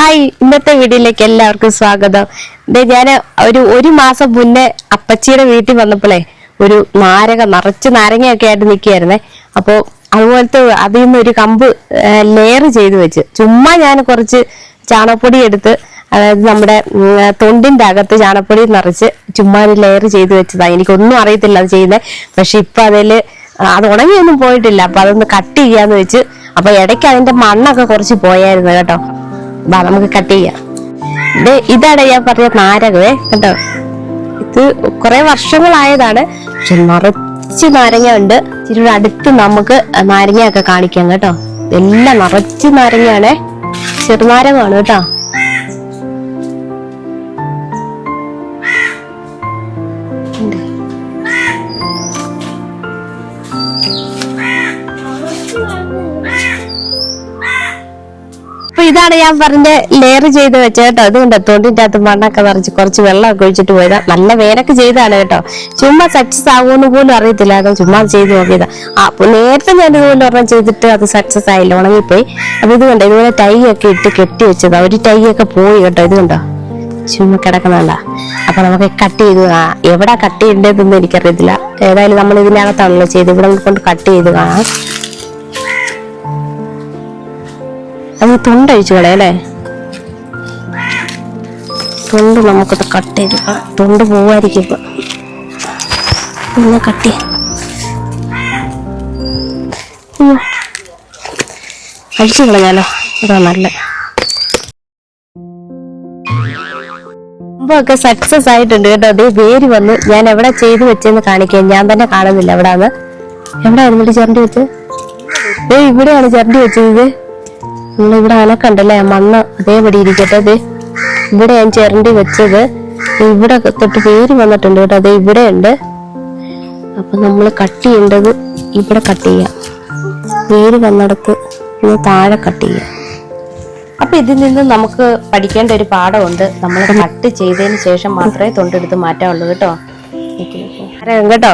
Hi ഇന്നത്തെ വീഡിയോയിലേക്ക് എല്ലാവർക്കും സ്വാഗതം. ഞാൻ ഒരു ഒരു മാസം മുന്നേ അപ്പച്ചിയുടെ വീട്ടിൽ വന്നപ്പോഴേ ഒരു നാരക നിറച്ച് നാരങ്ങയൊക്കെ ആയിട്ട് നിൽക്കുകയായിരുന്നേ. അപ്പോൾ അതുപോലത്തെ അതിൽ നിന്ന് ഒരു കമ്പ് ലെയർ ചെയ്ത് വെച്ച് ചുമ്മാ ഞാൻ കുറച്ച് ചാണകപ്പൊടി എടുത്ത് അതായത് നമ്മുടെ തൊണ്ടിന്റെ അകത്ത് ചാണകപ്പൊടി നിറച്ച് ചുമ്മാ ഒരു ലെയർ ചെയ്ത് വെച്ചതാണ് എനിക്കൊന്നും അറിയത്തില്ല അത് ചെയ്യുന്നത് പക്ഷെ ഇപ്പൊ അതിൽ അത് ഉണങ്ങിയൊന്നും പോയിട്ടില്ല. അപ്പൊ അതൊന്ന് കട്ട് ചെയ്യാന്ന് വെച്ച് അപ്പൊ ഇടയ്ക്ക് അതിന്റെ മണ്ണൊക്കെ കുറച്ച് പോയായിരുന്നു കേട്ടോ. വാ നമുക്ക് കട്ട് ചെയ്യാം. ഇത് ഇതാണ് ഞാൻ പറഞ്ഞ നാരകവേ കേട്ടോ ഇത് കുറെ വർഷങ്ങളായതാണ്. പക്ഷെ നിറച്ച് നാരങ്ങ ഉണ്ട് ഇച്ചിരി അടുത്ത് നമുക്ക് നാരങ്ങയൊക്കെ കാണിക്കാം കേട്ടോ. എല്ലാം നിറച്ച് നാരങ്ങയാണേ. ചെറുനാരകമാണ് കേട്ടോ. ഇതാണ് ഞാൻ പറഞ്ഞ ലെയർ ചെയ്ത് വെച്ച കേട്ടോ അതുകൊണ്ട് തൊണ്ടിന്റെ അകത്ത് മണ്ണൊക്കെ നിറച്ച് കുറച്ച് വെള്ളമൊക്കെ ഒഴിച്ചിട്ട് പോയതാ. നല്ല വേനൊക്കെ ചെയ്താണ് കേട്ടോ. ചുമ്മാ സക്സസ് ആകുമെന്ന് പോലും അറിയത്തില്ല. അത് ചുമ്മാ ചെയ്ത് നോക്കിയതാ. അപ്പൊ നേരത്തെ ഞാൻ ഇതുപോലെ ഒരെണ്ണം ചെയ്തിട്ട് അത് സക്സസ് ആയില്ല. ഉണങ്ങിപ്പോയി. അപ്പൊ ഇതുകൊണ്ട് ഇതുപോലെ ടൈ ഒക്കെ ഇട്ട് കെട്ടി വെച്ചതാ. ഒരു ടൈ ഒക്കെ പോയി കേട്ടോ. ഇതുകൊണ്ടോ? ചുമ്മാ കിടക്കുന്നുണ്ട അപ്പൊ നമുക്ക് കട്ട് ചെയ്ത് എവിടെ കട്ട് ചെയ്യേണ്ടതെന്ന് എനിക്കറിയത്തില്ല. ഏതായാലും നമ്മൾ ഇതിനകത്താണല്ലോ ചെയ്ത് ഇവിടെ കൊണ്ട് കട്ട് ചെയ്ത് കാണാം അത് തൊണ്ടഴിച്ചു കളയല്ലേ തൊണ്ട് നമുക്കത് കട്ട് ചെയ്ത്. തൊണ്ട് പോവായിരിക്കും ഇപ്പൊ. ഒന്ന് കട്ട്. അഴിച്ചു കളഞ്ഞാലോ? അതാ നല്ല ഒക്കെ സക്സസ് ആയിട്ടുണ്ട് കേട്ടോ. അതേ വേര് വന്ന്. ഞാൻ എവിടെ ചെയ്തു വെച്ചെന്ന് കാണിക്കാൻ ഞാൻ തന്നെ കാണുന്നില്ല. എവിടാന്ന്? എവിടെയായിരുന്നു ചരണ്ടി വെച്ചത്? ഏ ഇവിടെയാണ് ചരണ്ടി വെച്ചത് നമ്മൾ ഇവിടെ അനക്കണ്ടല്ലേ മണ്ണ് അതേപടി ഇരിക്കട്ടെ. അതെ ഇവിടെ ഞാൻ ചിരണ്ടി വെച്ചത് ഇവിടെ തൊട്ട് പേര് വന്നിട്ടുണ്ട് കേട്ടോ. അതെ ഇവിടെ ഉണ്ട്. അപ്പൊ നമ്മൾ കട്ട് ചെയ്യേണ്ടത് ഇവിടെ കട്ട് ചെയ്യാം. പേര് വന്നിടത്ത് ഇന്ന് താഴെ കട്ട് ചെയ്യാം. അപ്പൊ ഇതിൽ നിന്ന് നമുക്ക് പഠിക്കേണ്ട ഒരു പാഠമുണ്ട്. നമ്മൾ കട്ട് ചെയ്തതിന് ശേഷം മാത്രമേ തൊണ്ടെടുത്ത് മാറ്റാവുള്ളൂ കേട്ടോ. കേട്ടോ.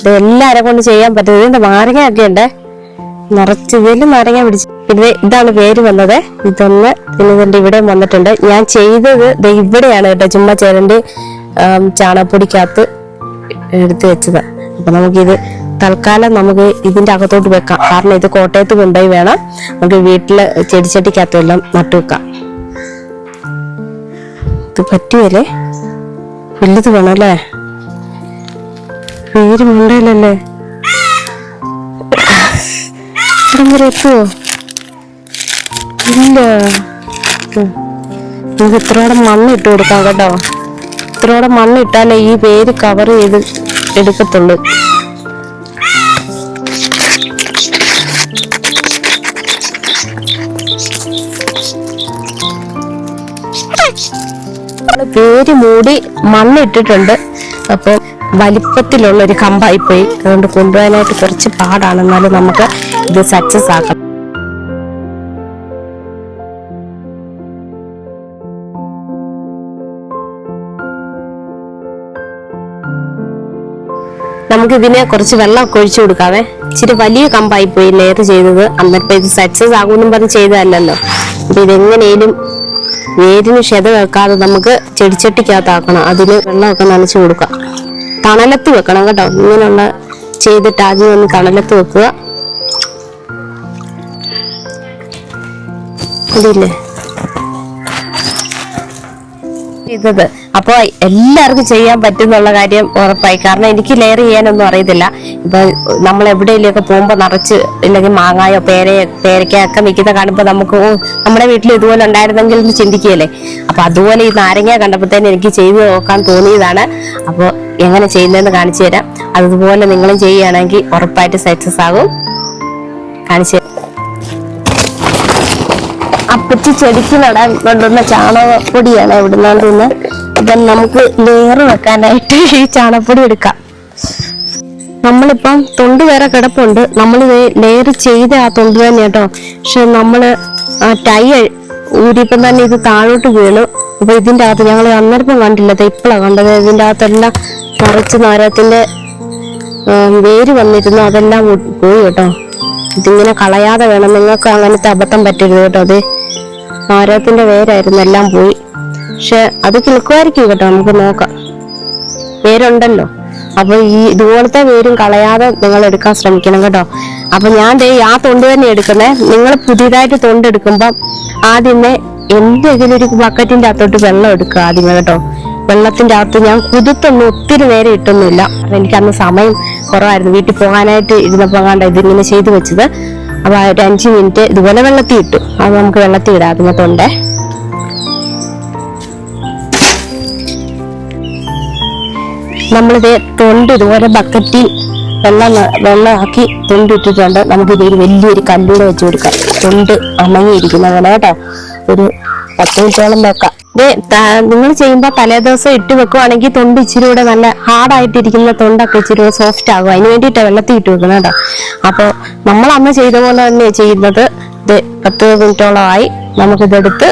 ഇത് എല്ലാരെ കൊണ്ട് ചെയ്യാൻ പറ്റും. ഇതിന്റെ നാരങ്ങ ഒക്കെ ഉണ്ട്? നിറച്ച് ഇതിൽ നാരങ്ങ പിടിച്ച് പിന്നെ ഇതാണ് വേര് വന്നത്. ഇതൊന്ന് പിന്നെ ഇതിന്റെ ഇവിടെ വന്നിട്ടുണ്ട്. ഞാൻ ചെയ്തത് ഇവിടെയാണ് കേട്ടോ. ചുമ്മാ ചേരണ്ട് ചാണകപ്പൊടിക്കകത്ത് എടുത്തു വെച്ചത്. അപ്പൊ നമുക്കിത് തൽക്കാലം നമുക്ക് ഇതിന്റെ അകത്തോട്ട് വെക്കാം. കാരണം ഇത് കോട്ടയത്ത് കൊണ്ടുപോയി വേണം. നമുക്ക് വീട്ടിൽ ചെടിച്ചട്ടിക്കകത്തും എല്ലാം നട്ടു വെക്കാം. ഇത് പറ്റുമല്ലേ വലുത് വേണം അല്ലേ? പേര് വേണ്ടല്ലേ എത്തുവോ? ഇല്ല. നമുക്ക് ഇത്രയോടെ മണ്ണ് ഇട്ട് കൊടുക്കാം കേട്ടോ. ഇത്രയോടെ മണ്ണ് ഇട്ടാലേ ഈ പേര് കവർ ചെയ്ത് എടുക്കത്തുള്ളൂ. പേര് മൂടി മണ്ണ് ഇട്ടിട്ടുണ്ട് അപ്പൊ വലിപ്പത്തിലുള്ള ഒരു കമ്പായി പോയി. അതുകൊണ്ട് കൊണ്ടുപോകാനായിട്ട് കുറച്ച് പാടാണ്. എന്നാലും നമുക്ക് ഇത് സക്സസ് ആക്കാം. നമുക്ക് ഇതിനെ കുറച്ച് വെള്ളമൊക്കെ ഒഴിച്ചു കൊടുക്കാവേ. ഇച്ചിരി വലിയ കമ്പായി പോയി ലെയർ ചെയ്തത്. അന്നേരം ഇത് സക്സസ് ആകുമെന്നും പറഞ്ഞ് ചെയ്തതല്ലല്ലോ. അപ്പൊ ഇതെങ്ങനെയും വേരിന് ക്ഷത വെക്കാതെ നമുക്ക് ചെടിച്ചട്ടിക്കകത്താക്കണം. അതിന് വെള്ളമൊക്കെ നനച്ചു കൊടുക്കാം തണലത്ത് വെക്കണം കേട്ടോ. ഇങ്ങനെയുള്ള ചെയ്തിട്ട് ആദ്യം ഒന്ന് തണലത്ത് വെക്കുക. അതില്ലേ? ചെയ്തത്. അപ്പൊ എല്ലാവർക്കും ചെയ്യാൻ പറ്റുന്നുള്ള കാര്യം ഉറപ്പായി. കാരണം എനിക്ക് ലെയർ ചെയ്യാനൊന്നും അറിയത്തില്ല. ഇപ്പൊ നമ്മൾ എവിടെയെങ്കിലുമൊക്കെ പോകുമ്പോ നിറച്ച് ഇല്ലെങ്കിൽ മാങ്ങായോ പേരയോ പേരയ്ക്കൊക്കെ നിൽക്കുന്ന കാണുമ്പോ നമുക്ക് നമ്മുടെ വീട്ടിൽ ഇതുപോലെ ഉണ്ടായിരുന്നെങ്കിൽ എന്ന് ചിന്തിക്കുകയല്ലേ? അപ്പൊ അതുപോലെ ഈ നാരങ്ങ കണ്ടപ്പോഴത്തേന് എനിക്ക് ചെയ്തു നോക്കാൻ തോന്നിയതാണ്. അപ്പോൾ എങ്ങനെ ചെയ്യുന്നതെന്ന് കാണിച്ചു തരാം. അതുപോലെ നിങ്ങളും ചെയ്യുകയാണെങ്കിൽ ഉറപ്പായിട്ട് സക്സസ് ആകും. കാണിച്ചു അപ്പച്ചി ചെടിക്ക് നടാൻ കൊണ്ടുവന്ന ചാണകപ്പൊടിയാണ് ഇവിടുന്നാണ്ട് നിന്ന് അപ്പൊ നമുക്ക് ലെയർ വെക്കാനായിട്ട് ഈ ചാണകപ്പൊടി എടുക്കാം. നമ്മളിപ്പം തൊണ്ട് വേറെ കിടപ്പുണ്ട്. നമ്മൾ ലെയർ ചെയ്ത ആ തൊണ്ട് തന്നെ കേട്ടോ. പക്ഷെ നമ്മൾ ടൈ ഊരിപ്പം തന്നെ ഇത് താഴോട്ട് വീണു. അപ്പൊ ഇതിന്റെ അകത്ത് ഞങ്ങൾ അന്നേരപ്പം കണ്ടില്ല. ഇപ്പോഴാണ് കണ്ടത്. ഇതിന്റെ അകത്തെല്ലാം നിറച്ച് നാരകത്തിന്റെ ഉം, വേര് വന്നിരുന്നു. അതെല്ലാം പോയി കേട്ടോ. ഇതിങ്ങനെ കളയാതെ വേണം. നിങ്ങൾക്ക് അങ്ങനത്തെ അബദ്ധം പറ്റരുത് കേട്ടോ. അത് മാരകത്തിന്റെ വേരായിരുന്നു എല്ലാം പോയി. പക്ഷെ അത് കിളുക്കുമായിരിക്കും കേട്ടോ. നമുക്ക് നോക്കാം. വേരുണ്ടല്ലോ അപ്പൊ ഈ ഇതുപോലത്തെ വേരും കളയാതെ നിങ്ങൾ എടുക്കാൻ ശ്രമിക്കണം കേട്ടോ. അപ്പൊ ഞാൻ ദേ ആ തൊണ്ട് തന്നെ എടുക്കുന്നേ. നിങ്ങൾ പുതിയതായിട്ട് തൊണ്ട് എടുക്കുമ്പോൾ ആദ്യമേ എന്തെങ്കിലും ഒരു ബക്കറ്റിന്റെ അകത്തോട്ട് വെള്ളം എടുക്കുക ആദ്യമേ കേട്ടോ. വെള്ളത്തിന്റെ അകത്ത് ഞാൻ കുതിത്തൊന്നും ഒത്തിരി നേരെ ഇട്ടൊന്നുമില്ല. എനിക്ക് അന്ന് സമയം കുറവായിരുന്നു. വീട്ടിൽ പോകാനായിട്ട് ഇരുന്നപ്പോ കണ്ട ഇതിങ്ങനെ ചെയ്തു വെച്ചത്. അപ്പൊ ആ ഒരു അഞ്ച് മിനിറ്റ് ഇതുപോലെ വെള്ളത്തിൽ ഇട്ടു. അത് നമുക്ക് വെള്ളത്തിൽ ഇടാം ആദ്യമേ തൊണ്ടേ നമ്മളിത് തൊണ്ട് ഇതുപോലെ ബക്കറ്റിൽ വെള്ളം വെള്ളമാക്കി തൊണ്ട് ഇട്ടിട്ടുണ്ട്. നമുക്ക് ഇതൊരു വലിയൊരു കല്ലൂടെ വെച്ച് കൊടുക്കാം. തൊണ്ട് അമങ്ങിയിരിക്കുന്ന പോലെ കേട്ടോ. ഒരു പത്ത് മിനിറ്റോളം വെക്കാം. നിങ്ങൾ ചെയ്യുമ്പോൾ തലേ ദിവസം ഇട്ട് വെക്കുവാണെങ്കിൽ തൊണ്ട് ഇച്ചിരി കൂടെ നല്ല ഹാർഡായിട്ടിരിക്കുന്ന തൊണ്ടൊക്കെ ഇച്ചിരി കൂടെ സോഫ്റ്റ് ആകും. അതിന് വേണ്ടിയിട്ട് വെള്ളത്തിൽ ഇട്ട് വെക്കണം കേട്ടോ. അപ്പോൾ നമ്മൾ അന്ന് ചെയ്ത പോലെ തന്നെ ചെയ്യുന്നത് ഇത് പത്ത് മിനിറ്റോളമായി നമുക്കിതെടുത്ത്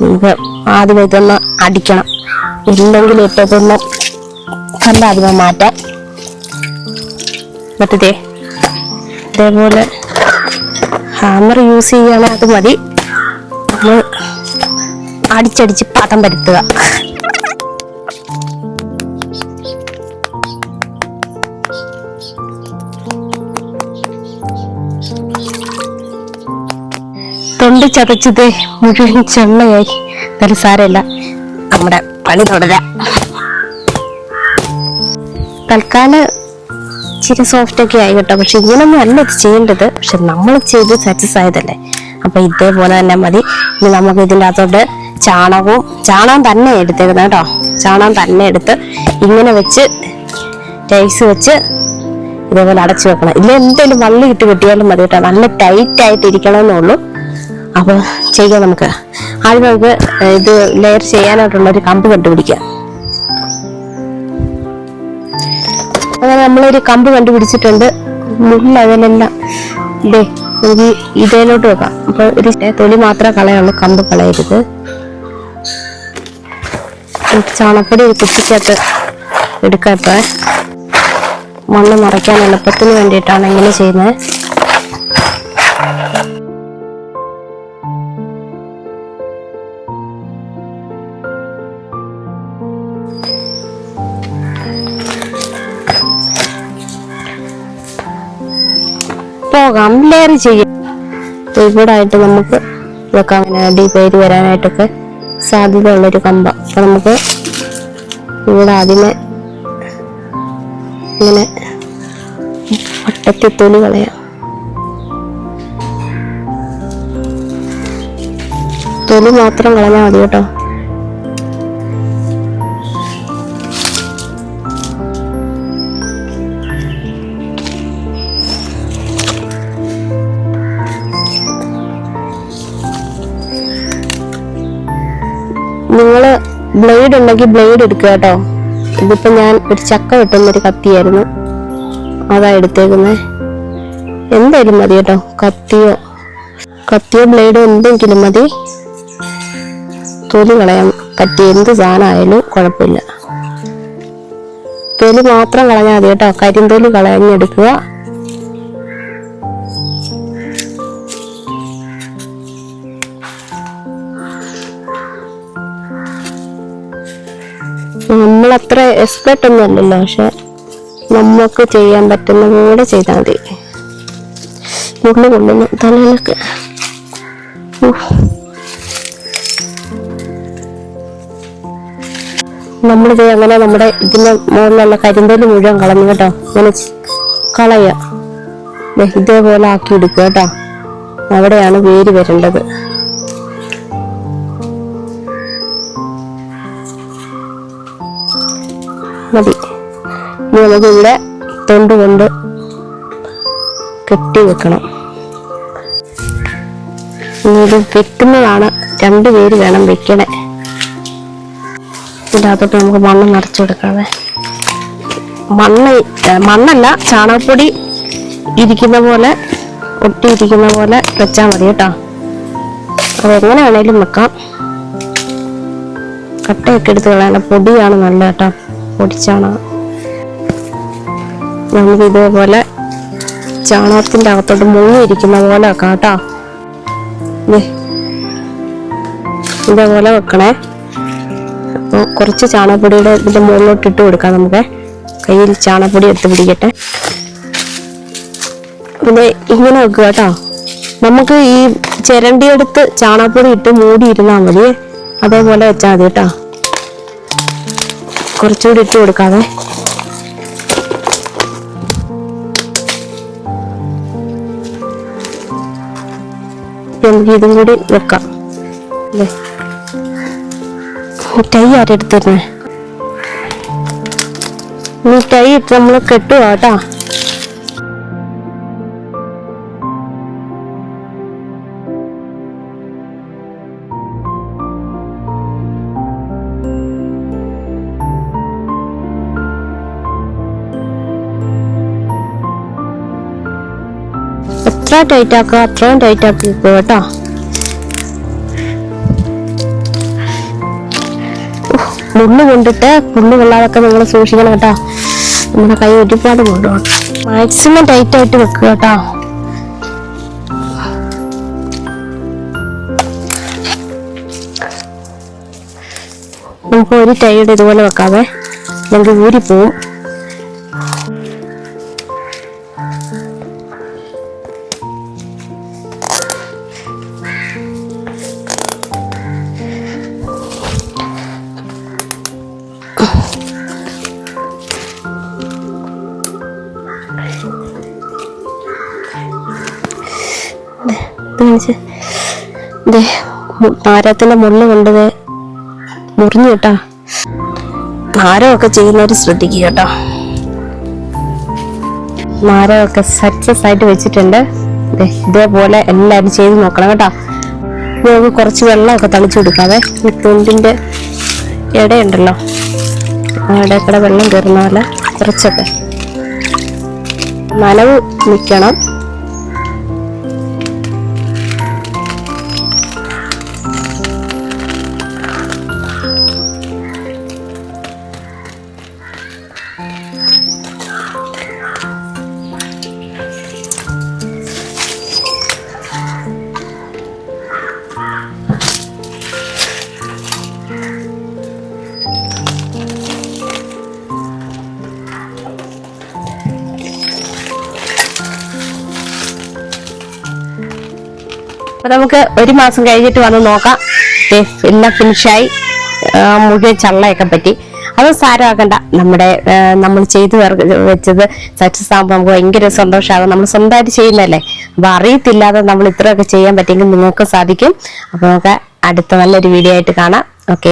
നമുക്ക് ആദ്യം ഇതൊന്ന് അടിക്കണം. ഇല്ലെങ്കിൽ ഇട്ടതൊന്ന് നല്ല അധികം മാറ്റാം. മറ്റേ ഇതേപോലെ ഹാമർ യൂസ് ചെയ്യുകയാണെങ്കിൽ അത് മതി. നമ്മൾ അടിച്ചടിച്ച് പദം വരുത്തുക തൊണ്ട് ചതച്ചത് മുഴുവൻ ചെണ്ണയായി നല്ല സാരമില്ല. നമ്മുടെ പണി തുടരാം. തൽക്കാലം ഇച്ചിരി സോഫ്റ്റ് ഒക്കെ ആയി കേട്ടോ. പക്ഷെ ഇങ്ങനൊന്നും അല്ല ഇത് ചെയ്യേണ്ടത്. പക്ഷെ നമ്മൾ ചെയ്ത് സക്സസ് ആയതല്ലേ അപ്പൊ ഇതേപോലെ തന്നെ മതി. ഇനി നമുക്ക് ഇതിന്റെ അകത്തോട്ട് ചാണകവും ചാണകം തന്നെ എടുത്തേക്കുന്നത് കേട്ടോ. ചാണകം തന്നെ എടുത്ത് ഇങ്ങനെ വെച്ച് ടൈസ് വെച്ച് ഇതേപോലെ അടച്ചു വെക്കണം. ഇല്ല എന്തെങ്കിലും വള്ളി ഇട്ട് കിട്ടിയാലും മതി കേട്ടോ. നല്ല ടൈറ്റ് ആയിട്ട് ഇരിക്കണമെന്നേ ഉള്ളൂ. അപ്പൊ ചെയ്യാം നമുക്ക്. ആദ്യം നമുക്ക് ഇത് ലെയർ ചെയ്യാനായിട്ടുള്ള ഒരു കമ്പ് കണ്ടുപിടിക്കാം. അങ്ങനെ നമ്മളൊരു കമ്പ് കണ്ടുപിടിച്ചിട്ടുണ്ട്. മുള്ള അതിലെല്ലാം. ഇതേ വെക്കാം. അപ്പൊ ഒരു തൊലി മാത്രമേ കളയുള്ളൂ കമ്പ് കളയരുത്. നമുക്ക് ചാണകപ്പൊടി ഒരു കുപ്പിക്കകത്ത് എടുക്കാം ഇപ്പൊ മണ്ണ് നിറയ്ക്കാൻ എളുപ്പത്തിന് വേണ്ടിയിട്ടാണ് ഇങ്ങനെ ചെയ്യുന്നത്. പോകാം ലെയർ ചെയ്യാം. ഇവിടെ ആയിട്ട് നമുക്ക് ഇതൊക്കെ അങ്ങനെ അടി പേര് വരാനായിട്ടൊക്കെ. സാധ്യത ഉള്ളൊരു കമ്പ. അപ്പൊ നമുക്ക് ഇവിടെ ആദ്യമേ ഇങ്ങനെ വട്ടത്തിൽ കളയാം. തൊലി മാത്രം കളഞ്ഞാൽ മതി കേട്ടോ. നിങ്ങൾ ബ്ലേഡ് ഉണ്ടെങ്കിൽ ബ്ലേഡ് എടുക്കുക കേട്ടോ. ഇതിപ്പോ ഞാൻ ഒരു ചക്ക വെട്ടുന്ന ഒരു കത്തിയായിരുന്നു. അതാ എടുത്തേക്കുന്നേ. എന്തായാലും മതി കേട്ടോ. കത്തിയോ കത്തിയോ ബ്ലേഡോ എന്തെങ്കിലും മതി. തൊലി കളയാൻ പറ്റിയ എന്ത് സാധനമായാലും കുഴപ്പമില്ല. തൊലി മാത്രം കളഞ്ഞാൽ മതി കേട്ടോ. കരിന്തൊലി കളഞ്ഞെടുക്കുക. നമ്മളത്ര എക്സ്പെർട്ട് ഒന്നും അല്ലല്ലോ പക്ഷെ നമുക്ക് ചെയ്യാൻ പറ്റുന്ന പോലെ ചെയ്താൽ മതി. മുള്ളു കൊള്ളുന്നു തലയിലൊക്കെ. നമ്മളിത് അങ്ങനെ നമ്മുടെ ഇതിന്റെ മുകളിലുള്ള കരിന്തൽ മുഴുവൻ കളഞ്ഞു കേട്ടോ. അങ്ങനെ കളയുക ഇതേപോലെ ആക്കി എടുക്കുക കേട്ടോ. അവിടെയാണ് വേര് വരേണ്ടത്. മതി. ഇനി നമുക്ക് ഇവിടെ തൊണ്ട് കൊണ്ട് കെട്ടി വെക്കണം. ഇത് വെക്കുന്നതാണ് രണ്ട് പേര് വേണം വെക്കണേ. ഇതിനകത്തോട്ട് നമുക്ക് മണ്ണ് നിറച്ചു കൊടുക്കാതെ മണ്ണ് മണ്ണല്ല ചാണകപ്പൊടി ഇരിക്കുന്ന പോലെ ഒട്ടിയിരിക്കുന്ന പോലെ വെച്ചാൽ മതി കേട്ടോ. അത് എങ്ങനെ വേണേലും വെക്കാം. കട്ടയൊക്കെ എടുത്ത് കളയണ്ട പൊടിയാണ് നല്ല കേട്ടോ. പൊടിച്ചാണകം നമുക്ക് ഇതേപോലെ ചാണകത്തിന്റെ അകത്തോട്ട് മുങ്ങിയിരിക്കുന്ന പോലെ വെക്കാം കേട്ടോ. ഇതേപോലെ വെക്കണേ. അപ്പോൾ കുറച്ച് ചാണകപ്പൊടിയുടെ ഇതിന്റെ മുകളിലോട്ട് ഇട്ട് കൊടുക്കാം നമുക്ക്. കയ്യിൽ ചാണകപ്പൊടി എടുത്ത് പിടിക്കട്ടെ. പിന്നെ ഇങ്ങനെ വെക്കുക കേട്ടോ. നമുക്ക് ഈ ചിരണ്ടിയെടുത്ത് ചാണകപ്പൊടി ഇട്ട് മൂടിയിരുന്നാൽ മതി. അതേപോലെ വെച്ചാൽ മതി കേട്ടോ. കുറച്ചുകൂടി ഇട്ട് കൊടുക്കാമേ നമുക്ക് ഇതും കൂടി വെക്കാം. അല്ലേ? മിഠായി ആരെടുത്തിരുന്നേ മിഠായി ഇട്ട് നമ്മൾ കെട്ടുക കേട്ടോ. എത്ര ടൈറ്റ് ആക്കുക അത്രയും ടൈറ്റ് ആക്കി വെക്കുക കേട്ടോ. മുള്ളു കൊണ്ടിട്ട് മുള്ളു കൊള്ളാതൊക്കെ നിങ്ങൾ സൂക്ഷിക്കണം കേട്ടോ. നമ്മുടെ കൈ ഒരുപാട് കൊണ്ടുപോകണം. മാക്സിമം ടൈറ്റ് ആയിട്ട് വെക്കുക കേട്ടോ. നമുക്ക് ഒരു ടൈഡ് ഇതുപോലെ വെക്കാതെ നമുക്ക് ഊരി ദേ മുള്ളു കൊണ്ട് ദേ മുറിഞ്ഞു കേട്ടാ. നാരമൊക്കെ ചെയ്യുന്നവര് ശ്രദ്ധിക്കുക കേട്ടോ. നാരമൊക്കെ സക്സസ് ആയിട്ട് വെച്ചിട്ടുണ്ട്. ഇതേപോലെ എല്ലാവരും ചെയ്ത് നോക്കണം കേട്ടോ. നമുക്ക് കുറച്ച് വെള്ളമൊക്കെ തളിച്ചു കൊടുക്കാതെ ഈ തുണ്ടിന്റെ ഇടയുണ്ടല്ലോ. ഇടയ്ക്കൂടെ വെള്ളം കയറുന്ന പോലെ കുറച്ചൊക്കെ. നനവ് നിൽക്കണം അപ്പൊ നമുക്ക് ഒരു മാസം കഴിഞ്ഞിട്ട് വന്ന് നോക്കാം. എല്ലാം ഫിനിഷായി മുഴുവൻ ചള്ളയൊക്കെ പറ്റി. അത് സാരമാക്കണ്ട. നമ്മുടെ നമ്മൾ ചെയ്തു വെച്ചത് സക്സസ് ആകുമ്പോൾ നമുക്ക് ഭയങ്കര സന്തോഷമാകും നമ്മൾ സ്വന്തമായിട്ട് ചെയ്യുന്നതല്ലേ? അപ്പൊ അറിയത്തില്ലാതെ നമ്മൾ ഇത്രയൊക്കെ ചെയ്യാൻ പറ്റിയെങ്കിൽ നിങ്ങൾക്ക് സാധിക്കും. അപ്പൊ നമുക്ക് അടുത്ത നല്ലൊരു വീഡിയോ ആയിട്ട് കാണാം.